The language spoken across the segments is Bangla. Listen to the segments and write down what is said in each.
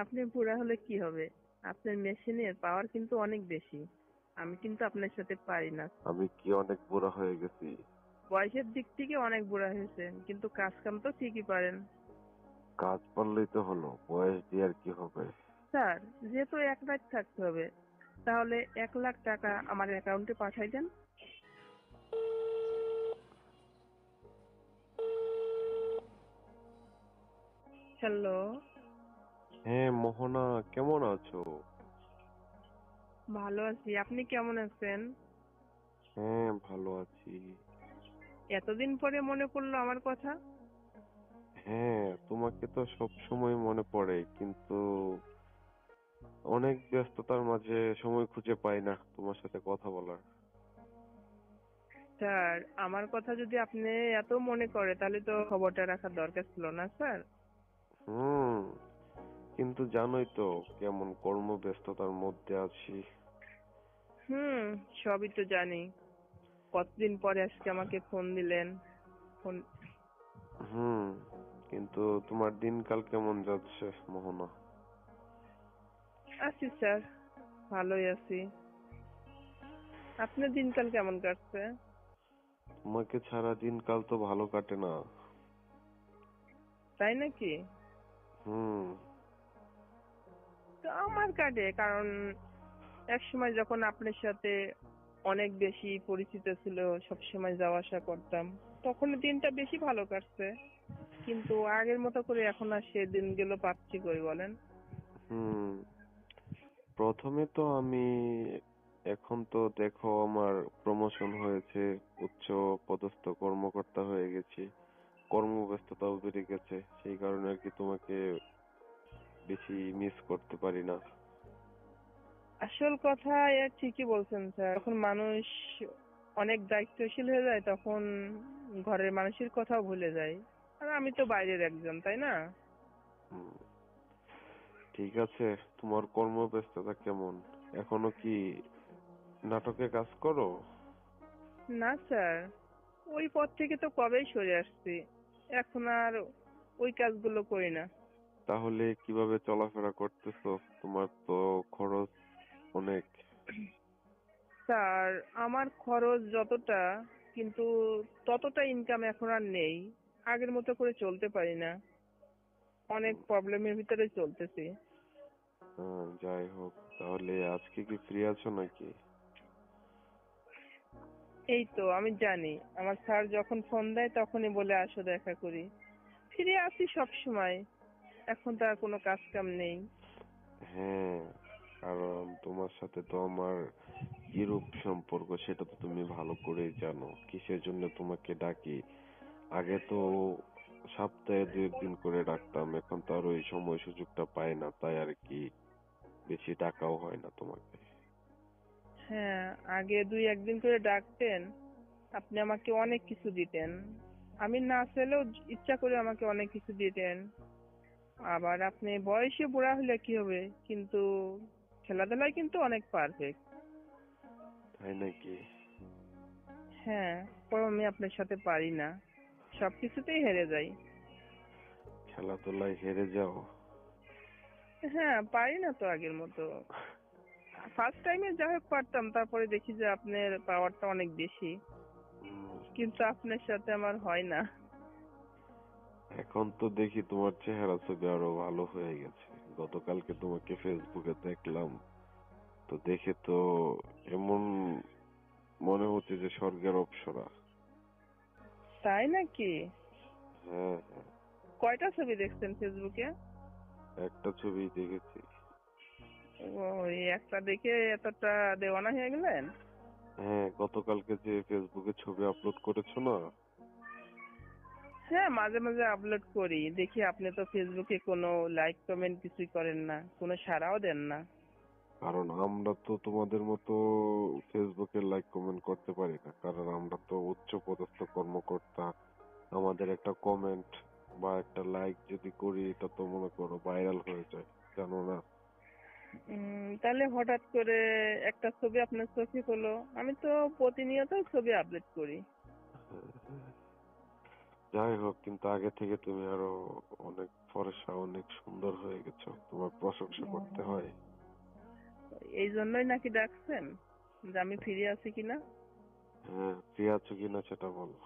আপনি বুড়া হলে কি হবে? আপনার মেশিনের পাওয়ার কিন্তু অনেক বেশি। আমি কিন্তু আপনার সাথে পারি না। আমি কি অনেক বুড়া হয়ে গেছি? বয়সের দিক থেকে অনেক বুড়া হয়েছেন কিন্তু কাজ কাম তো ঠিকই পারেন। কাজ পারলেই তো হলো বয়স দিয়ে আর কি হবে? স্যার যেহেতু এক রাত থাকতে হবে তাহলে এক লাখ টাকা আমার অ্যাকাউন্টে পাঠাই দেন। হ্যালো? হ্যাঁ মোহনা কেমন আছো? ভালো আছি। আপনি কেমন আছেন? হ্যাঁ ভালো আছি। এতদিন পরে মনে পড়ল আমার কথা? হ্যাঁ তোমাকে তো সব সময় মনে পড়ে কিন্তু অনেক ব্যস্ততার মাঝে সময় খুঁজে পাই না তোমার সাথে কথা বলার। স্যার আমার কথা যদি আপনি এত মনে করে তাহলে তো খবরটা রাখার দরকার ছিল না স্যার। হুম কিন্তু জানোই তো কেমন কর্মব্যস্ততার মধ্যে আছি। হুম সবই তো জানি। কতদিন পরে আজকে আমাকে ফোন দিলেন? ফোন হুম কিন্তু তোমার দিনকাল কেমন যাচ্ছে মোহনা? আছি স্যার ভালোই আছি। আপনার দিনকাল কেমন কাটছে? তোমাকে ছাড়া দিনকাল তো ভালো কাটে না। তাই নাকি? হুম। তো আমার কাটে কারণ এক সময় যখন আপনার সাথে অনেক বেশি পরিচিত ছিল সব সময় যাওয়া আসা করতাম, তখন দিনটা বেশি ভালো কাটছে। কিন্তু আগের মতো করে এখন আর সে দিনগুলো পাচ্ছি কই বলেন? হুম, প্রথমে তো আমি এখন তো দেখো আমার প্রমোশন হয়েছে, উচ্চ পদস্থ কর্মকর্তা হয়ে গেছি, কর্মব্যস্ততাও বেড়ে গেছে, সেই কারণে আর কি তোমাকে বেশি মিস করতে পারি না। আসল কথা ঠিকই বলছেন স্যার। যখন মানুষ অনেক দায়িত্বশীল হয়ে যায় তখন ঘরের মানুষের কথাও ভুলে যায়। আর আমি তো বাইরের একজন তাই না? ঠিক আছে তোমার কর্মব্যস্ততা কেমন? এখনও কি নাটকে কাজ করো? না স্যার ওই পথ থেকে তো কবেই সরে আসছি। এখন আর ওই কাজগুলো করি না। তাহলে কীভাবে চলাফেরা করতেছো? তোমার তো খরচ অনেক। স্যার আমার খরচ যতটা কিন্তু ততটা ইনকাম এখন আর নেই। আগের মতো করে চলতে পারি না। অনেক প্রবলেমের ভিতরে চলতেছি। হ্যাঁ, যাই হোক তাহলে আজকে কি ফ্রি আছো নাকি? এই তো আমি জানি। আমার স্যার যখন ফোন দেয় তখনই বলে আসো দেখা করি। ফিরে আসি সব সময়। এখন তো আর কোনো কাজ কাম নেই। হ্যাঁ কারণ তোমার সাথে তো আমার কিরূপ সম্পর্ক সেটা তো তুমি ভালো করেই জানো। কিসের জন্য তোমাকে ডাকি? আগে তো সপ্তাহে দু একদিন করে ডাকতাম এখন তো আর ওই সময় সুযোগটা পাই না তাই আর কি বেশি ডাকাও হয় না তোমাকে। হ্যাঁ আগে দুই একদিন করে ডাকতেন আপনি আমাকে অনেক কিছু দিতেন। আমি না চাইলেও ইচ্ছা করে আমাকে অনেক কিছু দিতেন। আবার আপনি বয়সে বুড়া হলে কি হবে? কিন্তু খেলাধুলায় কিন্তু অনেক পারফেক্ট তাই নাকি? হ্যাঁ পর আমি আপনার সাথে পারি না। সবকিছুতেই হেরে যাই। খেলাধুলায় হেরে যাও? হ্যাঁ পারি না তো আগের মতো। ফার্স্ট টাইমে যা হোক পারতাম তারপরে দেখি যে আপনার পাওয়ারটা অনেক বেশি। কিন্তু আপনার সাথে আমার হয় না। এখন তো দেখি তোমার চেহারা ছবি আরও ভালো হয়ে গেছে। গতকালকে তোমাকে ফেসবুকে দেখলাম। তো দেখে তো এমন মনে হচ্ছে যে স্বর্গের অপসরা। তাই নাকি? হ্যাঁ হ্যাঁ। কয়টা ছবি দেখছেন ফেসবুকে একটা ছবি দেখেছি। ওই একটা দেখে এতটা দেওয়ানা হয়ে গেলেন? হ্যাঁ গতকালকে যে ফেসবুকে ছবি আপলোড করেছ না হ্যাঁ মাঝে মাঝে আপলোড করি। দেখি আপনি তো ফেসবুকে কোনো লাইক কমেন্ট কিছুই করেন না কোনো সাড়াও দেন না। কারণ আমরা তো তোমাদের মতো ফেসবুকে লাইক কমেন্ট করতে পারি না। কারণ আমরা তো উচ্চ পদস্থ কর্মকর্তা। আমাদের একটা কমেন্ট বা একটা লাইক যদি করি এটা তো মনে করো ভাইরাল হয়ে যায় জানো না? উম, তাহলে হঠাৎ করে একটা ছবি আপনার চোখে হলো আমি তো প্রতিনিয়ত ছবি আপলোড করি। যাই হোক কিন্তু আগে থেকে তুমি আরও অনেক ফর্সা অনেক সুন্দর হয়ে গেছো। তোমার প্রশংসা করতে হয়। এই জন্যই নাকি ডাকছেন? যে আমি ফিরে আছি কিনা? হ্যাঁ ফ্রি আছো কিনা সেটা বলো।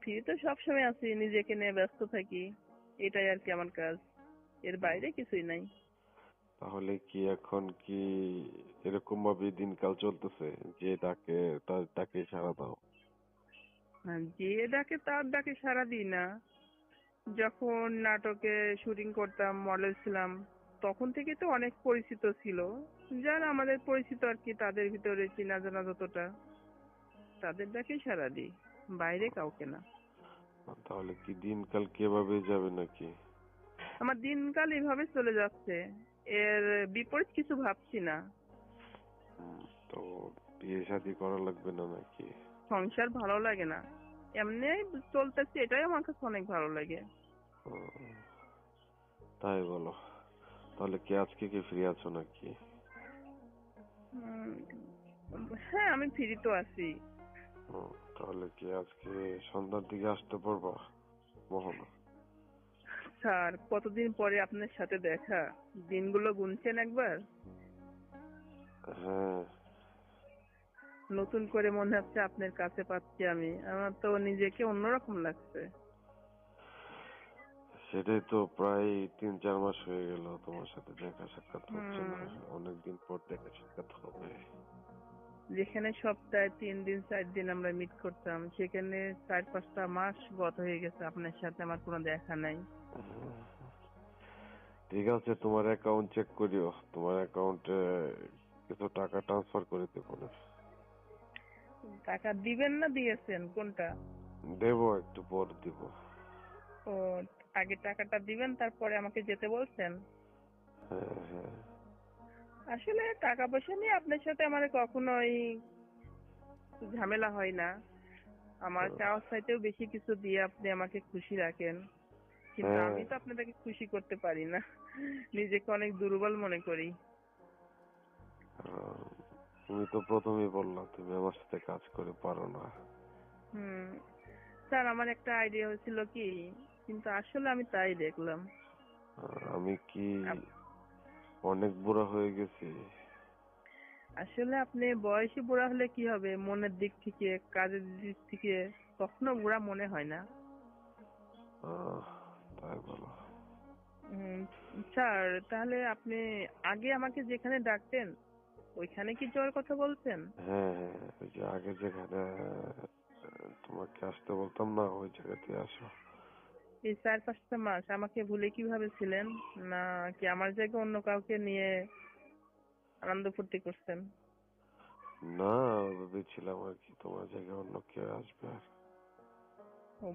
ফ্রি তো সবসময় আছি নিজেকে নিয়ে ব্যস্ত থাকি। এটাই আর কি আমার কাজ। এর বাইরে কিছুই নাই। তাহলে কি এখন কি এরকম ভাবে দিনকাল চলতেছে? যে ডাকে তার ডাকে সাড়া দাও। যে ডাকে তার ডাকে সারা দিই না। যখন নাটকে শুটিং করতাম মডেল ছিলাম তখন থেকে তো অনেক পরিচিত ছিল। যারা আমাদের পরিচিত আর কি তাদের ভিতরে চেনা জানা যতটা তাদের ডাকেই সারা দিই বাইরে কাউকে না। তাহলে কি দিনকাল কীভাবে যাবে নাকি? আমার দিনকাল এভাবে চলে যাচ্ছে। এর বিপরীত কিছু ভাবছি না। তো বিয়ে শাদী করা লাগবে না নাকি? সংসার ভালো লাগে না। এমনি চলতেছে এটাই আমার কাছে অনেক ভালো লাগে। তাই বলো। তাহলে কি আজকে কি ফ্রি আছো নাকি? হ্যাঁ আমি ফ্রি তো আছি। তাহলে কি আজকে সন্ধ্যার দিকে আসতে পারবা মোহনা? স্যার কতদিন পরে আপনার সাথে দেখা? দিনগুলো গুনছেন একবার? হ্যাঁ নতুন করে মনে হচ্ছে আপনার কাছে পাচ্ছি আমি। আমার তো নিজেকে অন্যরকম লাগছে। সেটাই তো প্রায় তিন চার মাস হয়ে গেল তোমার সাথে দেখা সাক্ষাৎ হচ্ছে না। অনেকদিন পর দেখা সাক্ষাৎ হবে। যেখানে সপ্তাহে তিন দিন চার দিন আমরা মিট করতাম সেখানে চার পাঁচটা মাস গত হয়ে গেছে আপনার সাথে আমার কোনো দেখা নাই। ঠিক আছে তোমার অ্যাকাউন্ট চেক করিও। তোমার অ্যাকাউন্টে কিছু টাকা ট্রান্সফার করে দেবো না। টাকা দিবেন না দিয়েছেন? কোনটা? দেবো একটু পর দিব। ও আগে টাকাটা দিবেন তারপরে আমাকে যেতে বলছেন? হ্যাঁ হ্যাঁ। আসলে টাকা পয়সা নিয়ে আপনার সাথে আমার কখনোই ঝামেলা হয় না। আমার চাওয়ার চাইতেও বেশি কিছু দিয়ে আপনি আমাকে খুশি রাখেন। কিন্তু হ্যাঁ। আমি তো আপনাদেরকে খুশি করতে পারি না। নিজেকে অনেক দুর্বল মনে করি। তুমি তো প্রথমেই বললা তুমি আমার সাথে কাজ করে পারো না। হুম স্যার আমার একটা আইডিয়া হয়েছিল কি? কিন্তু আসলে আমি তাই দেখলাম। আমি কি অনেক বুড়া হয়ে গেছি? আসলে আপনি বয়সে বুড়া হলে কি হবে? মনের দিক থেকে কাজের দিক থেকে কখনো বুড়া মনে হয় না। তাই বলো। স্যার তাহলে আপনি আগে আমাকে যেখানে ডাকতেন ওইখানে কি যাওয়ার কথা বলছেন? হ্যাঁ হ্যাঁ ওই যে আগে যেখানে তোমাকে আসতে বলতাম না ওই জায়গাতে আসো এই চার পাঁচটা মাস আমাকে ভুলে কীভাবে ছিলেন? না কি আমার জায়গায় অন্য কাউকে নিয়ে আনন্দ ফুর্তি করছেন? না ভেবেছিলাম আর কি তোমার জায়গায় অন্য কেউ আসবে আর?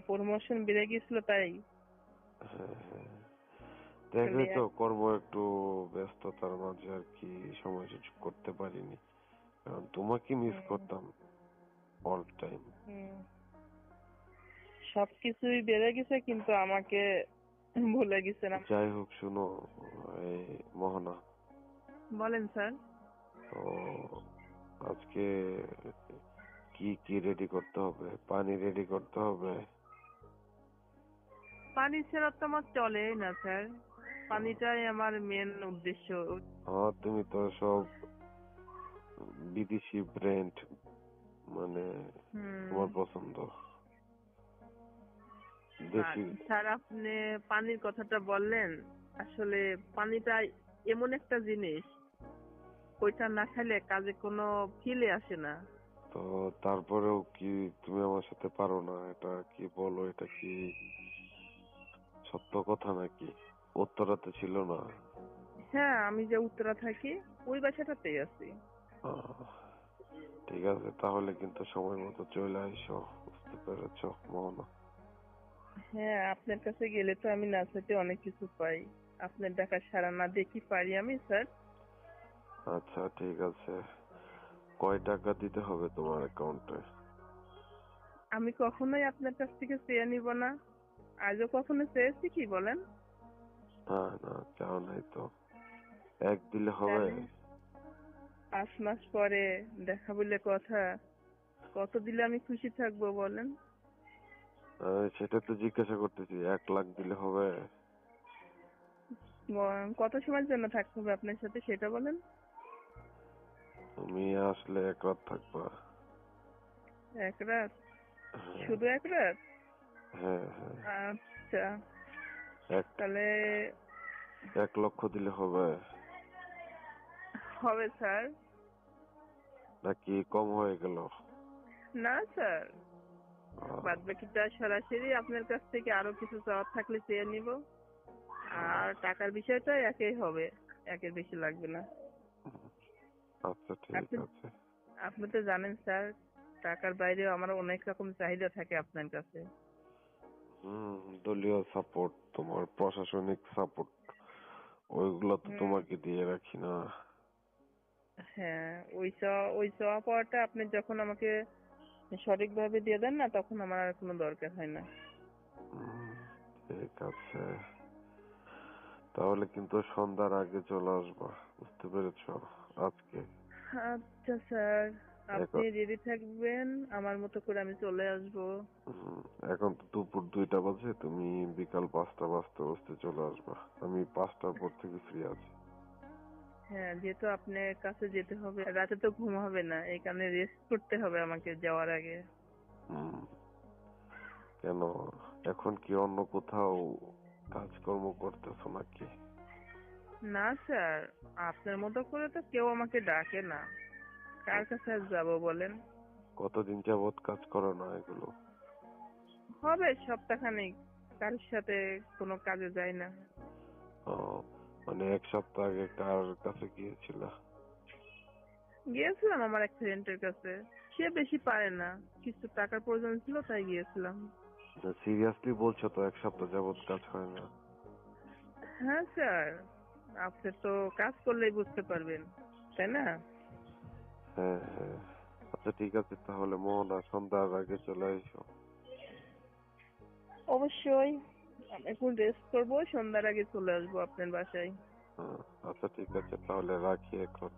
প্রমোশন বেড়ে গিয়েছিল তাই? হ্যাঁ হ্যাঁ। দেখলে তো কর্ম একটু ব্যস্ততার মাঝে আর কি সময় সুযোগ করতে পারিনি। কারণ তোমাকে মিস করতাম অল টাইম। সবকিছুই বেড়ে গেছে কিন্তু আমাকে ভুলে গেছেন আপ- যাই হোক শুনো এই মোহনা। বলেন স্যার। তো আজকে কি কি রেডি করতে হবে? পানি রেডি করতে হবে? পানি ছাড়া তো আমার চলে না স্যার। পানিটাই আমার মেন উদ্দেশ্য। হ্যাঁ তুমি তো সব বিদেশি ব্র্যান্ড মানে তোমার পছন্দ। স্যার আপনি পানির কথাটা বললেন আসলে পানিটা এমন একটা জিনিস ওইটা না খেলে কাজে কোনো ফিলে আসে না। তো তারপরেও কি তুমি আমার সাথে পারো না? এটা কি বলো? এটা কি সত্য কথা নাকি? উত্তরাতে ছিল না। হ্যাঁ আমি যে উত্তরা থাকি ওই বাসাটাতেই আছি। ঠিক আছে তাহলে কিন্তু সময় মতো চলে আইসো বুঝতে পেরেছ মোহনা। হ্যাঁ আপনার কাছে গেলে তো আমি নাচাতে অনেক কিছু পাই। আপনার ডাকা সারা না দেখি পারি আমি স্যার। আচ্ছা ঠিক আছে। কয় টাকা দিতে হবে তোমার অ্যাকাউন্টে? আমি কখনোই আপনার কাছ থেকে চেয়ে নিব না। আজও কখনো চেয়েছি কি বলেন? না না চাও নাই তো। এক দিলে হবে? পাঁচ মাস পরে দেখা বলে কথা। কত দিলে আমি খুশি থাকব বলেন? সেটা তো জিজ্ঞাসা করতেছি এক লাখ দিলে হবে। কত সময়ের জন্য থাকতে হবে আপনার সাথে সেটা বলেন। তুমি আসলে এক রাত থাকবা। এক রাত? হ্যাঁ, শুধু এক রাত? হ্যাঁ হ্যাঁ। আচ্ছা। এক তাহলে এক লক্ষ দিলে হবে। হবে স্যার। নাকি কম হয়ে গেল? না স্যার। বাদ বাকিটা সরাসরি আপনার কাছ থেকে আরও কিছু চাওয়ার থাকলে চেয়ে নিব। আর টাকার বিষয়টা একই হবে একের বেশি লাগবে না। আচ্ছা ঠিক আপনি- আছে। আপনি তো জানেন স্যার টাকার বাইরেও আমার অনেক রকম চাহিদা থাকে আপনার কাছে। হুম দলীয় সাপোর্ট তোমার প্রশাসনিক সাপোর্ট ওইগুলো তো তোমাকে দিয়ে রাখি না। হ্যাঁ ওই চাওয়া ওই চাওয়া পাওয়াটা আপনি যখন আমাকে সঠিকভাবে দিয়ে দেন না তখন আমার আর কোনো দরকার হয় না। ঠিক আছে। তাহলে কিন্তু সন্ধ্যার আগে চলে আসবা বুঝতে পেরেছ? আজকে। আচ্ছা স্যার। আপনি রেডি থাকবেন আমার মতো করে আমি চলে আসব। এখন তো দুপুর দুইটা বাজে তুমি বিকাল পাঁচটা বাজতে বাজতে চলে আসবা। আমি পাঁচটার পর থেকে ফ্রি আছি। হ্যাঁ যেহেতু আপনার কাছে যেতে হবে রাতে তো ঘুম হবে না এই কারণে রেস্ট করতে হবে আমাকে যাওয়ার আগে। হুম। কেন? এখন কি অন্য কোথাও কাজকর্ম করতেছো নাকি? না স্যার আপনার মতো করে তো কেউ আমাকে ডাকে না। কার কাছে আর যাব বলেন? কতদিন যাবত কাজ করো না এগুলো? হবে সপ্তাহখানেক কারোর সাথে কোনো কাজে যায় না। ও, মানে এক সপ্তাহ আগে কার কাছে গিয়েছিল? গিয়েছিলাম আমার এক ফ্রেন্ডের কাছে। সে বেশি পারে না কিছু টাকার প্রয়োজন ছিল তাই গিয়েছিলাম। সিরিয়াসলি বলছো তো এক সপ্তাহ যাবত কাজ হয় না? হ্যাঁ স্যার আপনি তো কাজ করলেই বুঝতে পারবেন তাই না? হ্যাঁ হ্যাঁ। আচ্ছা ঠিক আছে তাহলে মোহনা সন্ধ্যার আগে চলে এসো। অবশ্যই। আমি এখন রেস্ট করব সন্ধ্যার আগে চলে আসব আপনার বাসায়। আচ্ছা ঠিক আছে তাহলে রাখি এখন।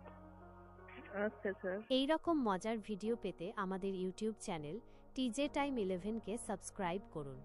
আচ্ছা স্যার এই রকম মজার ভিডিও পেতে আমাদের ইউটিউব চ্যানেল টিজে টাইম ইলেভেনকে সাবস্ক্রাইব করুন।